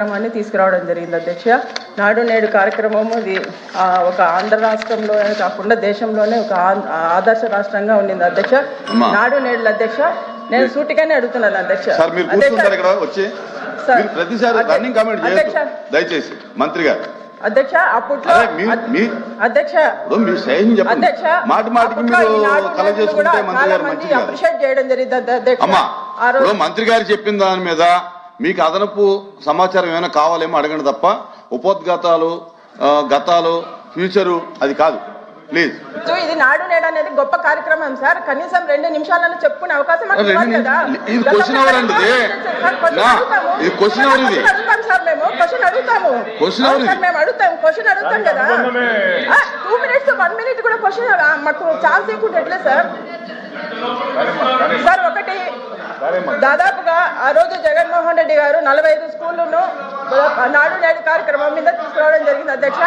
కార్యక్రమాన్ని తీసుకురావడం జరిగింది అధ్యక్ష. నాడు నేడు కార్యక్రమము ఇది ఒక ఆంధ్ర రాష్ట్రంలోనే కాకుండా దేశంలోనే ఒక ఆదర్శ రాష్ట్రంగా ఉండింది అధ్యక్ష. నాడు నేడు అధ్యక్ష నేను సూటిగానే అడుగుతున్నాను అధ్యక్ష. దయచేసి మంత్రి గారు. అధ్యక్ష అప్పట్లో అధ్యక్ష అధ్యక్ష అప్రిషియేట్ చేయడం జరిగింది అధ్య- అధ్యక్ష మంత్రి గారు చెప్పిన దాని మీద మీకు అదనపు సమాచారం ఏమైనా కావాలేమో అడగండి తప్ప ఉపోద్ఘాతాలు గతాలు ఫ్యూచరు అది కాదు. ప్లీజ్. సో ఇది నాడు నేడు అనేది గొప్ప కార్యక్రమం సార్. కనీసం రెండు నిమిషాలను చెప్పుకునే అవకాశం ఇది question hour అండి ఇది. సార్, question నా, అడుగుతాము. ఇది సార్ మేము. క్వశ్చన్ అడుగుతాము. ఇది. మేము అడుగుతాం క్వశ్చన్ అడుగుతాం కదా. టూ మినిట్స్ వన్ మినిట్ కూడా క్వశ్చన్ మాకు ఛాన్స్ ఇవ్వకుండా ఎట్లే సార్ సార్ ఒకటి దాదాపుగా ఆ రోజు జగన్మోహన్ రెడ్డి గారు నలభై ఐదు స్కూళ్ళను నాడు నేడు కార్యక్రమం మీద తీసుకురావడం జరిగింది. అధ్యక్ష?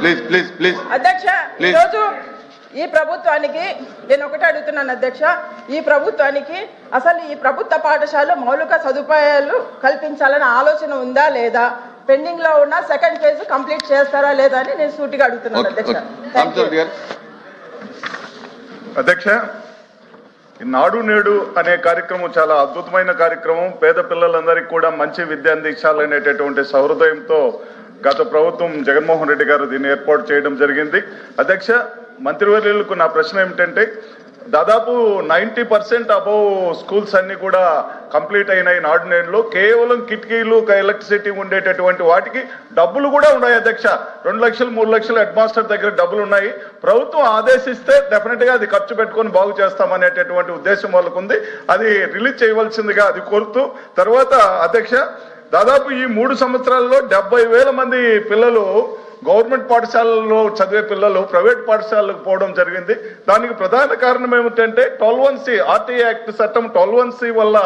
Please please please. అధ్యక్ష. ఈరోజు ఈ ప్రభుత్వానికి నేను ఒకటే అడుగుతున్నాను అధ్యక్ష. ఈ ప్రభుత్వానికి అసలు ఈ ప్రభుత్వ పాఠశాలలో మౌలిక సదుపాయాలు కల్పించాలనే ఆలోచన ఉందా లేదా? పెండింగ్లో ఉన్న సెకండ్ ఫేజ్ కంప్లీట్ చేస్తారా లేదా అని నేను సూటిగా అడుగుతున్నాను అధ్యక్ష. అధ్యక్ష నాడు నేడు అనే కార్యక్రమం చాలా అద్భుతమైన కార్యక్రమం. పేద పిల్లలందరికీ కూడా మంచి విద్య అందించాలనేటటువంటి సహృదయంతో గత ప్రభుత్వం జగన్మోహన్ రెడ్డి గారు దీన్ని ఏర్పాటు చేయడం జరిగింది. అధ్యక్ష మంత్రివర్యులకు నా ప్రశ్న ఏమిటంటే దాదాపు నైంటీ పర్సెంట్ అబౌవ్ స్కూల్స్ అన్ని కూడా కంప్లీట్ అయినాయి నాడు నేడులో కేవలం కిటికీలు ఎలక్ట్రిసిటీ ఉండేటటువంటి వాటికి డబ్బులు కూడా ఉన్నాయి అధ్యక్ష. రెండు లక్షలు మూడు లక్షలు హెడ్ మాస్టర్ దగ్గర డబ్బులు ఉన్నాయి. ప్రభుత్వం ఆదేశిస్తే డెఫినెట్గా అది ఖర్చు పెట్టుకొని బాగు చేస్తామనేటటువంటి ఉద్దేశం వాళ్ళకు ఉంది. అది రిలీజ్ చేయవలసిందిగా అది కోరుతూ తర్వాత అధ్యక్ష దాదాపు ఈ మూడు సంవత్సరాల్లో డెబ్బై వేల మంది పిల్లలు గవర్నమెంట్ పాఠశాలలో చదివే పిల్లలు ప్రైవేట్ పాఠశాలకు పోవడం జరిగింది. దానికి ప్రధాన కారణం ఏమిటంటే twelve one C RT act చట్టం ట్వెల్వ్ వన్ సి వల్ల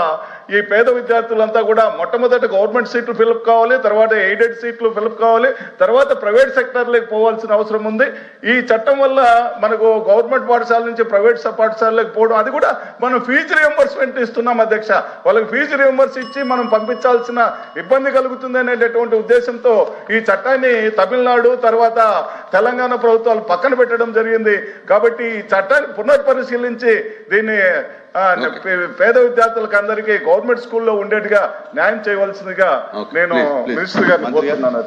ఈ పేద విద్యార్థులంతా కూడా మొట్టమొదటి గవర్నమెంట్ సీట్లు ఫిలప్ కావాలి తర్వాత ఎయిడెడ్ సీట్లు ఫిలప్ కావాలి తర్వాత ప్రైవేట్ సెక్టర్లకు పోవాల్సిన అవసరం ఉంది. ఈ చట్టం వల్ల మనకు గవర్నమెంట్ పాఠశాల నుంచి ప్రైవేట్ పాఠశాలకు పోవడం అది కూడా మనం ఫీజు రియంబర్స్మెంట్ ఇస్తున్నాం అధ్యక్ష. వాళ్ళకి ఫీజు రియంబర్స్ ఇచ్చి మనం పంపించాల్సిన ఇబ్బంది కలుగుతుంది అనేటటువంటి ఉద్దేశంతో ఈ చట్టాన్ని తమిళనాడు తర్వాత తెలంగాణ ప్రభుత్వాలు పక్కన పెట్టడం జరిగింది. కాబట్టి ఈ చట్టాన్ని పునఃపరిశీలించి దీన్ని పేద విద్యార్థులకు అందరికీ గవర్నమెంట్ స్కూల్లో ఉండేట్టుగా న్యాయం చేయవలసిందిగా నేను. మినిస్టర్ గారిని గారు. కోరుతున్నాను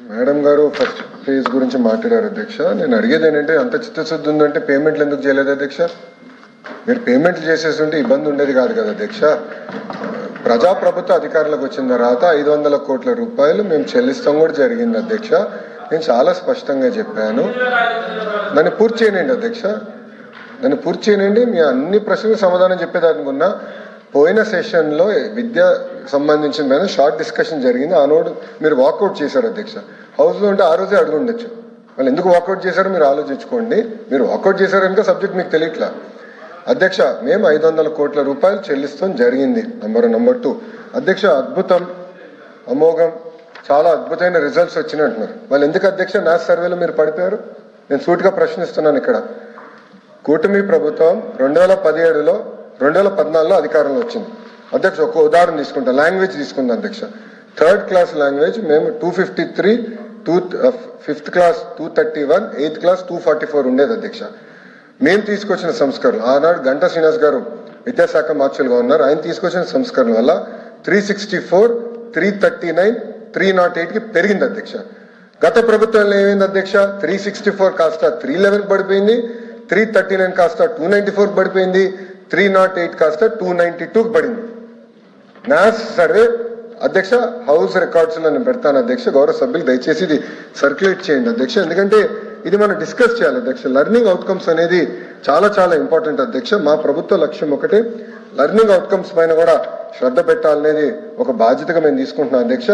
మేడం గారు ఫస్ట్ ఫేజ్ గురించి మాట్లాడారు అధ్యక్ష. నేను అడిగేది ఏంటంటే అంత చిత్తశుద్ధి ఉందంటే పేమెంట్లు ఎందుకు చేయలేదు అధ్యక్ష? మీరు పేమెంట్లు చేసేస్తుంటే ఇబ్బంది ఉండేది కాదు కదా అధ్యక్ష. ప్రజాప్రభుత్వ అధికారులకు వచ్చిన తర్వాత ఐదు వందల కోట్ల రూపాయలు మేము చెల్లిస్తాం కూడా జరిగింది అధ్యక్ష. నేను చాలా స్పష్టంగా చెప్పాను. దాన్ని పూర్తి చేయనండి అధ్యక్ష. దాన్ని పూర్తి చేయనండి మీ అన్ని ప్రశ్నలకు సమాధానం చెప్పేదానుకున్నా పోయిన సెషన్లో విద్య సంబంధించిన మీద షార్ట్ డిస్కషన్ జరిగింది. ఆ నోట్ మీరు వాకౌట్ చేశారు అధ్యక్ష. హౌస్లో ఉంటే ఆ రోజే అడుగుండొచ్చు. వాళ్ళు ఎందుకు వాకౌట్ చేశారో మీరు ఆలోచించుకోండి. మీరు వాకౌట్ చేశారు కనుక సబ్జెక్ట్ మీకు తెలియట్లా. అధ్యక్ష మేము ఐదు వందల కోట్ల రూపాయలు చెల్లిస్తాం జరిగింది. నంబర్ నంబర్ టూ అధ్యక్ష అద్భుతం అమోఘం చాలా అద్భుతమైన రిజల్ట్స్ వచ్చినట్టున్నారు. వాళ్ళు ఎందుకు అధ్యక్ష నా సర్వేలో మీరు పడిపోయారు? నేను సూటిగా ప్రశ్నిస్తున్నాను ఇక్కడ. కూటమి ప్రభుత్వం రెండు వేల పదిహేడులో రెండు వేల పద్నాలుగులో అధికారంలో వచ్చింది. అధ్యక్ష ఒక ఉదాహరణ తీసుకుంటా. లాంగ్వేజ్ తీసుకుందాం అధ్యక్ష. థర్డ్ క్లాస్ లాంగ్వేజ్ మేము two fifty three two fifth class two thirty one eighth class two forty four ఉండేది అధ్యక్ష. మేము తీసుకొచ్చిన సంస్కరణలు ఆనాడు గంటా శ్రీనివాస్ గారు విద్యాశాఖ మార్చులుగా ఉన్నారు. ఆయన తీసుకొచ్చిన సంస్కరణ వల్ల three sixty four three thirty nine three nought ఎయిట్కి పెరిగింది అధ్యక్ష. గత ప్రభుత్వంలో ఏమైంది అధ్యక్ష? త్రీ సిక్స్టీ ఫోర్ కాస్త త్రీ లెవెన్ పడిపోయింది. త్రీ థర్టీ నైన్ కాస్త టూ నైన్టీ ఫోర్ పడిపోయింది. త్రీ నాట్ ఎయిట్ కాస్త టూ నైన్టీ టూకి పడింది. నాస్ సర్వే అధ్యక్ష హౌస్ రికార్డ్స్లో నేను పెడతాను అధ్యక్ష. గౌరవ సభ్యులు దయచేసి ఇది సర్క్యులేట్ చేయండి అధ్యక్ష. ఎందుకంటే ఇది మనం డిస్కస్ చేయాలి అధ్యక్ష. లెర్నింగ్ అవుట్కమ్స్ అనేది చాలా చాలా ఇంపార్టెంట్ అధ్యక్ష. మా ప్రభుత్వ లక్ష్యం ఒకటి. లెర్నింగ్ అవుట్కమ్స్ పైన కూడా శ్రద్ధ పెట్టాలనేది ఒక బాధ్యతగా మేము తీసుకుంటున్నాం అధ్యక్ష.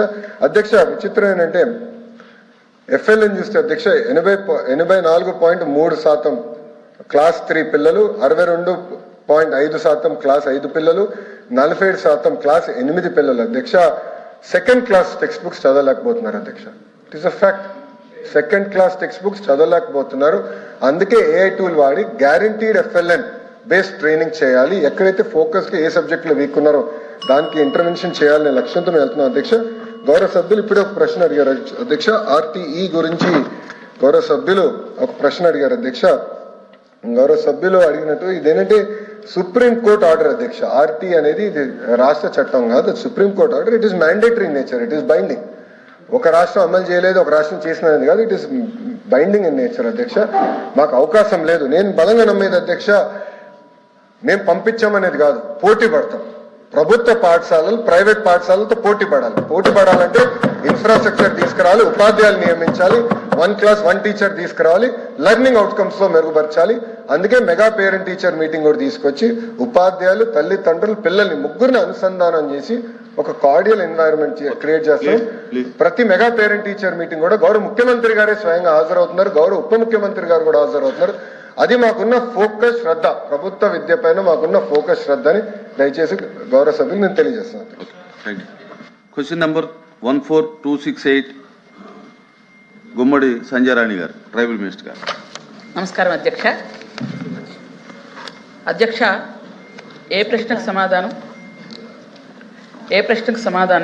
అధ్యక్ష విచిత్రం ఏంటంటే ఎఫ్ఎల్ఎన్ చూస్తే అధ్యక్ష ఎనభై ఎనభై నాలుగు పాయింట్ మూడు శాతం క్లాస్ త్రీ పిల్లలు అరవై రెండు పాయింట్ ఐదు శాతం క్లాస్ ఐదు పిల్లలు నలభై ఏడు శాతం క్లాస్ ఎనిమిది పిల్లలు అధ్యక్ష. సెకండ్ క్లాస్ టెక్స్ట్ బుక్స్ చదవలేకపోతున్నారు అధ్యక్ష. It is a fact second class text books చదవలేకపోతున్నారు. అందుకే ఏఐ టూల్ వాడి గ్యారంటీడ్ ఎఫ్ఎల్ఎన్ బేస్డ్ ట్రైనింగ్ చేయాలి. ఎక్కడైతే ఫోకస్గా ఏ సబ్జెక్టులో వీక్ ఉన్నారో దానికి ఇంటర్వెన్షన్ చేయాలనే లక్ష్యంతో మేము వెళ్తున్నాం అధ్యక్ష గౌరవ సభ్యులు ఇప్పుడే ఒక ప్రశ్న అడిగారు. అధ్యక్ష ఆర్టీఈ గురించి గౌరవ సభ్యులు ఒక ప్రశ్న అడిగారు. అధ్యక్ష గౌరవ సభ్యులు అడిగినట్టు ఇదేంటంటే సుప్రీం కోర్ట్ ఆర్డర్ అధ్యక్ష. ఆర్టీ అనేది ఇది రాష్ట్ర చట్టం కాదు. Supreme court order it is mandatory nature it is binding ఒక రాష్ట్రం అమలు చేయలేదు ఒక రాష్ట్రం చేసినది కాదు. It is binding in nature అధ్యక్ష. మాకు అవకాశం లేదు. నేను బలంగా నమ్మేది అధ్యక్ష మేము పంపించామనేది కాదు. పోటీ పడతాం. ప్రభుత్వ పాఠశాలలు ప్రైవేట్ పాఠశాలలతో పోటీ పడాలి. పోటీ పడాలంటే ఇన్ఫ్రాస్ట్రక్చర్ తీసుకురావాలి ఉపాధ్యాయులు నియమించాలి వన్ క్లాస్ వన్ టీచర్ తీసుకురావాలి లెర్నింగ్ అవుట్కమ్స్లో మెరుగుపరచాలి. అందుకే మెగా పేరెంట్ టీచర్ మీటింగ్ కూడా తీసుకొచ్చి ఉపాధ్యాయులు తల్లిదండ్రులు పిల్లల్ని ముగ్గురిని అనుసంధానం చేసి ఒక కార్డియల్ ఎన్వైరన్మెంట్ క్రియేట్ చేస్తాం. ప్రతి మెగా పేరెంట్ టీచర్ మీటింగ్ కూడా గౌరవ ముఖ్యమంత్రి గారే స్వయంగా హాజరవుతున్నారు. గౌరవ ఉప ముఖ్యమంత్రి గారు కూడా హాజరవుతున్నారు. అది మాకున్న ఫోకస్ శ్రద్ధ. ప్రభుత్వ విద్య పైన మాకున్న ఫోకస్ శ్రద్ధని దయచేసి గౌరవ సభ్యులు నేను తెలియజేస్తున్నాను. Question number one four two six eight Gummadi Sanjayarani గారు ట్రైబల్ మినిస్టర్ గారు. నమస్కారం అధ్యక్ష. అధ్యక్ష ఏ ప్రశ్నకు సమాధానం? ఏ ప్రశ్నకు సమాధానం